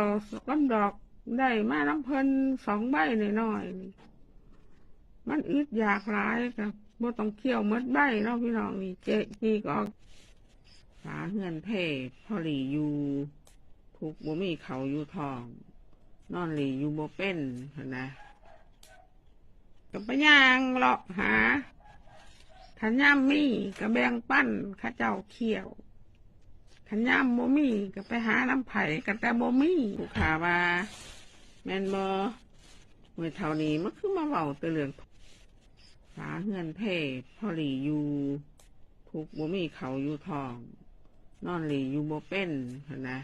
ยวก้นดอกได้มาน้ำเพลินสองใบหน่อยๆมันอึดอยากหลายกับบ่ต้องเคี่ยวมดใบเนาะพี่น้องนี่เจ๊นี่ก็ฝาเงินเพ่พอหลีอยู่ทุกบ่มีเขาอยู่ทอง นอนหลีอยู่บ่เป็นนะกับปะยางเลาะหาขันย่ามมีกระแบงปั้นข้าเจ้าเขี้ยว ขันย่ามบ่มีก็ไปหาน้ำไผ่กันแต่บ่มีผู้ขาว่าแมนบ่เมื่อเท่านี้มันคือมาเว้าแตะเรื่องฝาเฮือนเพ่พอหลีอยู่ทุกบ่มีเขาอยู่ทอง นอนหลีอยู่บ่เป็นเห็นะ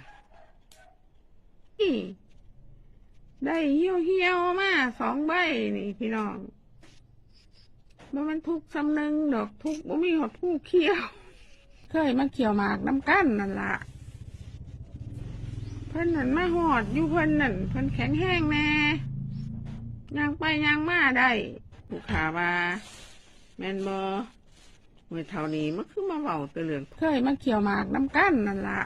ได้เหี่ยวเหี่ยวมาสองใบนี่พี่น้องบ่แมันทุกข์สำนึงดอกทุกบ่มีหอดผู้เคี่ยว เคยมาเกี่ยวหมากน้ำกั้นนั่นละเพิ่นนั่นมาหอดอยู่เพิ่นนั่นเพิ่นแข็งแห้งแน่ยางไปยางมาได้ผู้ขาว่าแมนบ่เมื่อเท่านี้มันคือมาเว้าต่เรื่องเคยมาเกี่ยวหมากน้ำกั้นนั่นละ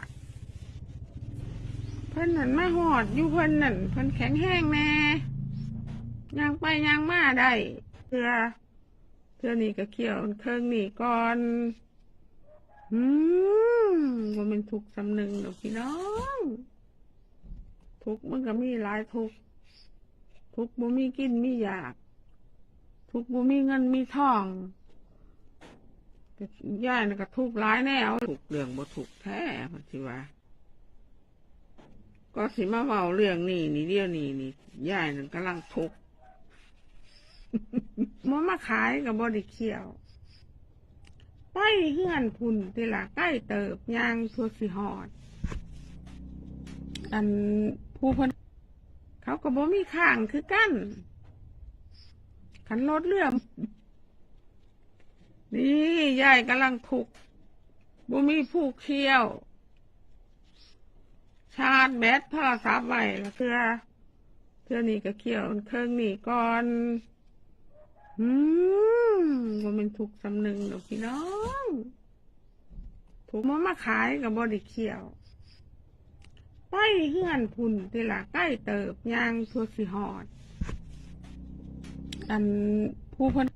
เพิ่นนั่นมาหอดอยู่เพิ่นนั่นเพิ่นแข็งแห้งแน่ยางไปยางมาได้เพื่อเพื่อนี่ก็เกี่ยวเครื่องนี่ก่อน อืมว่ามันทุกข์สำนึงดอกพี่น้อง ทุกข์มันก็มีหลายทุกข์ทุกข์บ่มีกินมีอยาก ทุกข์บ่มีเงินมีทองย่ายน่ะก็ทุกข์หลายแนวทุกข์เรื่องบ่ทุกข์แท้พันธิว่าก็สิมาเว้าเรื่องนี้นี่เดียวนี้นี่ย่ายนั่นกำลังทุกข์มันมาขายกับบ่ได้เคียว ไปเฮือนพุ่นติละใกล้เติบยางทัวสิหอด อันผู้เพิ่นเขาก็บ่มีข้างคือกันขันรถเลื่อมนี่ยายกำลังถูกบ่มีผู้เคี่ยว ชาร์จแบตโทรศัพท์ไว้ละเทื่อเทื่อนี่ก็เคี่ยวเครื่องนี่ก่อน อืมว่ามันถูกสำนึงดอกพี่น้อง ถูกมามาขายกับบริเคียวไปเฮือนพุ่นติละใกล้เติบยางทัวสิหอด อันผู้พน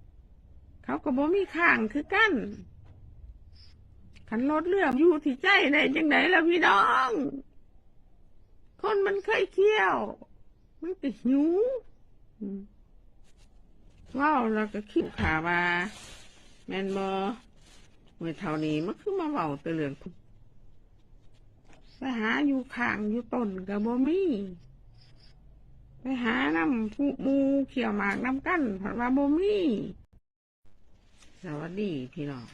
เขาก็บ่มีข้างคือกั้นขันรถเลื่อมอยู่ที่ใจได้จังไดล่ะพี่น้อง คนมันเคยเคี่ยว มันก็หิว ว้าวแล้วก็คิดขาว่าแมนบ่เมื่อเท่านี้มันคือมาเว้าแต่เรื่องทุกข์ไปหาอยู่ข้างอยู่ต้นก็บ่มีไปหาน้ำผู้มูเขี่ยวหมากน้ำกั้นผัดว่าบ่มีสวัสดีพี่น้อง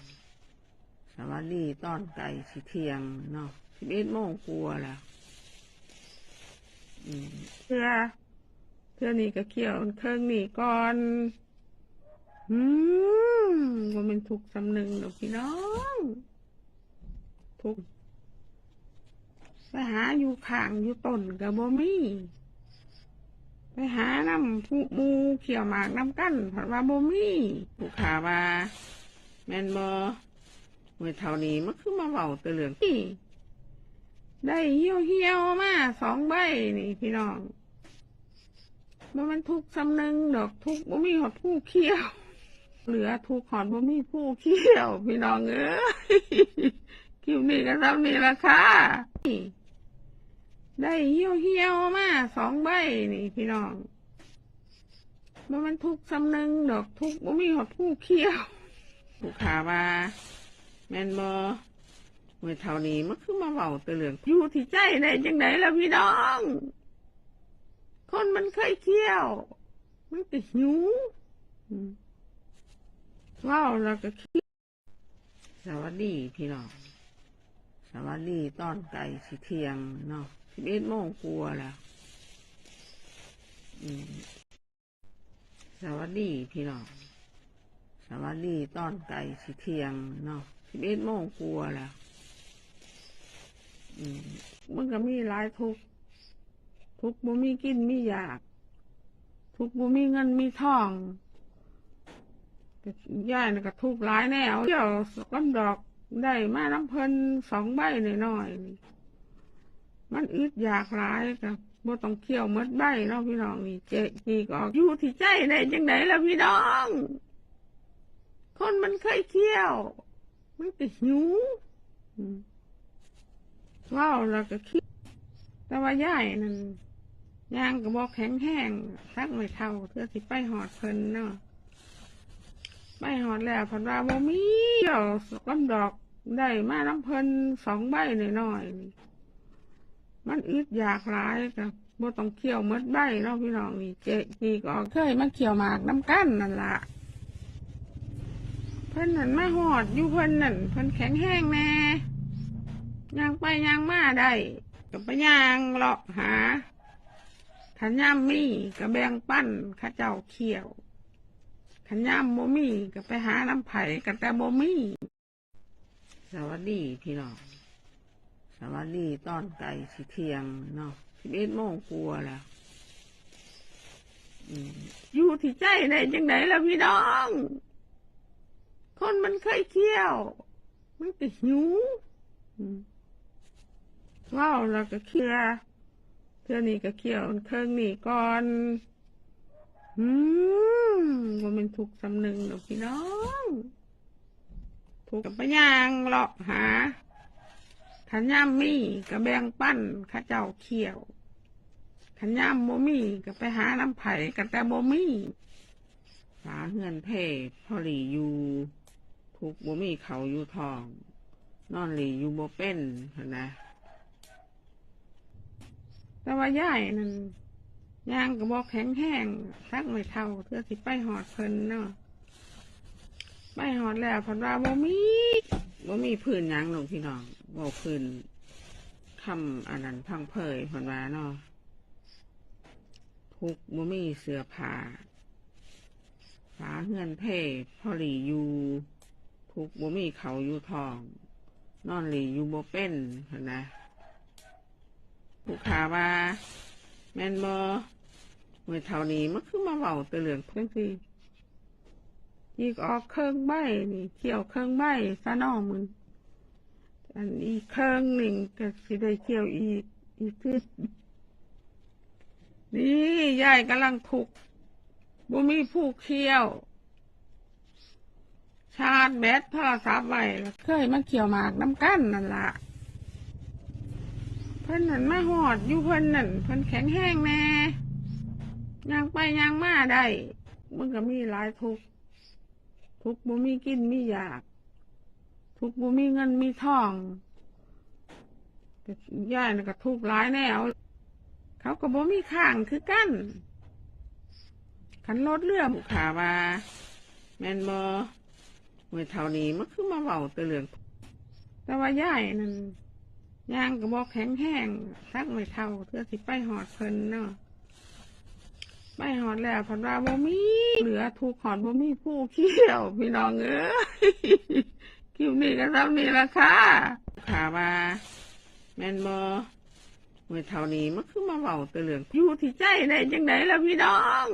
สวัสดีตอนไก่สิเทียงเนาะสิบเอ็ดโมงกลัวแล้วเพื่อเพื่อนี่ก็เคี่ยวเครื่องนี่ก่อน อืมว่ามันทุกข์สำนึงดอกพี่น้อง ทุกข์ไปหาอยู่ข้างอยู่ต้นก็บ่มีไปหาน้ำผู้มูเขี่ยวหมากน้ำกั้นผัดว่าบ่มีผู้ขาว่าแมนบ่เมื่อเท่านี้มันคือมาเว้าแต่เรื่องนี่ได้เหี่ยวเหี่ยวมาสองใบนี่พี่น้องบ่มันทุกข์สำนึงดอกทุกข์บ่มีหอดผู้เคี่ยว เหลือทุกขอดบ่มีผู้เคี่ยวพี่น้องเอ้ยคิวนี่ก็ซ้ำนี่ละค่ะได้เหี่ยวเหี่ยวๆมาสองใบนี่พี่น้องบ่มันทุกสำนึงดอกทุกบ่มีหอดผู้เคี่ยวผู้ขาว่าแมนบ่เมื่อเท่านี้มันคือมาเว้าต่เรื่องอยู่ที่ใจได้จังไดล่ะพี่น้อง คนมันเคยเที่ยว มันก็หิว ว้าวแล้วก็คิดสวัสดีพี่น้องสวัสดีตอนไก่สิเทียงเนาะสิบเอ็ดโมงกลัวแล้วสวัสดีพี่น้องสวัสดีตอนไก่สิเทียงเนาะสิบเอ็ดโมงกลัวแล้วมันก็มีหลายทุกทุกบ่มีกินมีอยาก ทุกบ่มีเงินมีทอง ย่ายน่ก็ทุกข์หลายแนวเที่ยวก้นดอกได้มาน้ำเพลินสองใบหน่อยๆนี่มันอึดอยากหลายกับบ่ต้องเคี่ยวมดใบเนาะพี่น้องนี่เจ๊จีก็ออกยู่ที่ใจได้จังไดล่ะพี่น้อง คนมันเคยเคี่ยว มันก็หิวอืมว้าวแล้วก็คิดแต่ว่าย่ายนั่นย่างก็บอกแข็งแห้งทักไม่เท่าเพื่อสิไปหอดเพลินเนาะ ไปหอดแล้วพันว่าบ่มีเกี่ยวก้นดอกได้มาน้ำเพลินสองใบหน่อยๆมันอึดอยากหลายกับบ่ต้องเคี่ยวมดใบเนาะพี่น้องนี่เจ๊จีก็เคยมาเคี่ยวหมากน้ำกั้นนั่นละเพิ่นนั่นมาหอดอยู่เพิ่นนั่นเพิ่นแข็งแห้งแน่ยางไปยางมาได้ก็ไปยางเลาะหาขันย่ามมีก็แบ่งปั้นข้าเจ้าเขี่ยว ขันย่ามโมมีก็ไปหาน้ำไผ่กันแต่โมมีสวัสดีพี่น้องสวัสดีตอนไก่สิเทียงเนาะสิบเอ็ดโมงกลัวแล้วอยู่ที่ใจได้จังไดล่ะพี่น้อง คนมันเคยเคี่ยว มันก็หิวอืมว้าวแล้วก็เคี่ยวเท่านี้ก็เคี่ยวเครื่องนี้ก่อน อืม ว่ามันถูกสำนึงหรอกพี่น้อง ถูกกับปะยางเลาะหาขันย่ามมีก็แบงปั้นข้าเจ้าเคี่ยวขันย่ามโมมีก็ไปหาน้ำไผ่กันแต่โมมีหาเงินเพ่พอหลีอยู่ทุกบ่มีเขาอยู่ทอง นอนหลีอยู่บ่เป็นหั่นนะแต่ว่ายายนั่น ยางก็บอกแข็งแห้งทักไม่เท่าเพื่อสิไปหอดเพิ่นเนาะไปหอดแล้วพันว่าบ่มีบ่มีพื้นยังหนองพี่น้องบ่พื้นคำอันนั้นพังเพยพันว่าเนาะทุกบ่มีเสื้อผ้าฝาเงินเพ่พอหลีอยู่ทุกบ่มีเขาอยู่ทอง นอนหลีอยู่บ่เป็นนนะผู้ขาว่า แม่นบ่เมื่อเท่านี้มันคือมาเว้าแตะเรื่องจังซี่อีกออกเครื่องใบนี่เกี่ยวเครื่องใบซะนอมึงอันอีกเครื่องหนึ่งก็สิได้เกี่ยวอีกอีกคือนี่ยายกำลังทุกบ่มีผู้เคี่ยว ชาร์จแบตโทรศัพท์ไว้เคยมาเกี่ยวหมากน้ำกั้นนั่นละ พิ่นนั่นมาหอดอยู่เพิ่นนั่นเพิ่นแข็งแห้งแน่ย่างไปย่างมาได้มันก็มีหลายทุกข์ทุกข์บ่มีกินมีอยาก ทุกข์บ่มีเงินมีทองแต่ย่ายน่ะก็ทุกข์หลายแนวเขาก็บ่มีข้างคือกั้นขันรถเรือบุขาว่าแมนบ่เมื่อเท่านี้มันคือมาเว้าตะเรื่องแต่ว่าย่ายนั่น ย่างก็บอกแข็งแห้งทักไม่เท่าเพื่อสิไปหอดเพิ่นเนาะไปหอดแล้วพันว่าบ่มีเหลือถูกหอดบ่มีผู้เขี้ยวพี่น้องเอ้ยคิวนี้ก็ท่านี้ละค่ะขาว่าแมนบ่เมื่อเท่านี้มันคือมาเว้าแตะเรื่องอยู่ที่ใจได้จังไดล่ะพี่น้อง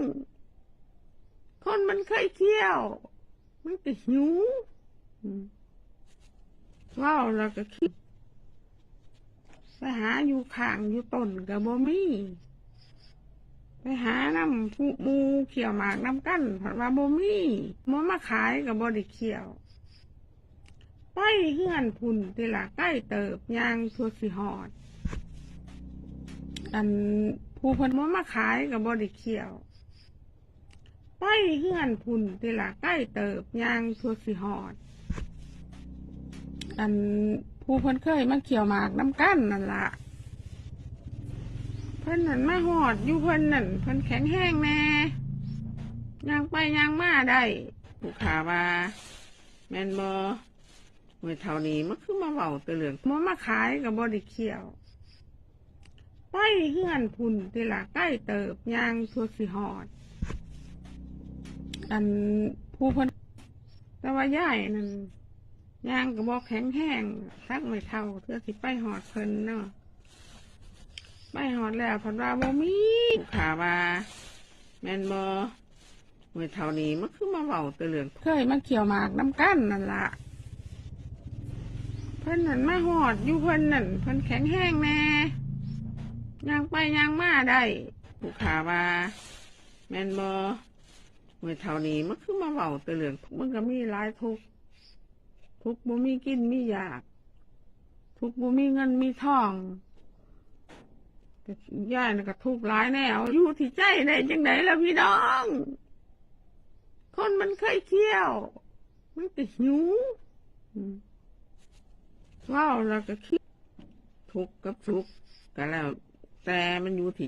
คนมันเคยเคี่ยว มันก็หิวว้าวแล้วก็คิด ไปหาอยู่ข้างอยู่ต้นกับบ่มีไปหาน้ำผู้มูเขี่ยวหมากน้ำกั้นผัดว่าบ่มีมันมาขายกับบ่ได้เขี่ยวไปเฮือนพุ่นทีละใกล้เติบยางทัวสิหอด อันผู้เพิ่นมันมาขายกับบ่ได้เขี่ยวไปเฮือนพุ่นทีละใกล้เติบยางทัวสิหอด อัน ผู้เพิ่นเคยมาเกี่ยวหมากน้ำกั้นนั่นละเพิ่นนั่นมาหอดอยู่เพิ่นนั่นเพิ่นแข็งแห้งแน่ยางไปยางมาได้ผู้ขาว่าแมนบ่เมื่อเท่านี้มันคือมาเว้าแตะเรื่องมันมาขายกับบ่ได้เขี่ยวไปเฮือนพุ่นทีละใกล้เติบยางทัวสิหอด อันผู้เพิ่นแต่ว่ายายนั่น ย่างก็บอกแข็งแห้งทักไม่เท่าเพื่อสิไปหอดเพิ่นเนาะไปหอดแล้วพันว่าบ่มีขาว่าแม่นบ่เมื่อเท่านี้มันคือมาเว้าแตะเรื่องเคยมาเกี่ยวหมากน้ำกั้นนั่นละเพิ่นนั่นมาหอดอยู่เพิ่นนั่นเพิ่นแข็งแห้งแน่ยางไปยางมาได้ผู้ขาว่าแม่นบ่เมื่อเท่านี้มันคือมาเว้าแต่เรื่องมันก็มีหลายทุกข์ ทุกบ่มีกินมีอยาก ทุกบ่มีเงินมีทองแต่ย่ายน่ะก็ทุกข์หลายแนวอยู่ที่ใจได้จังไดล่ะพี่น้อง คนมันเคยเที่ยว มันก็หิวอืมว้าวแล้วก็คิดทุกข์กับสุขก็แล้ว แต่มันอยู่ที่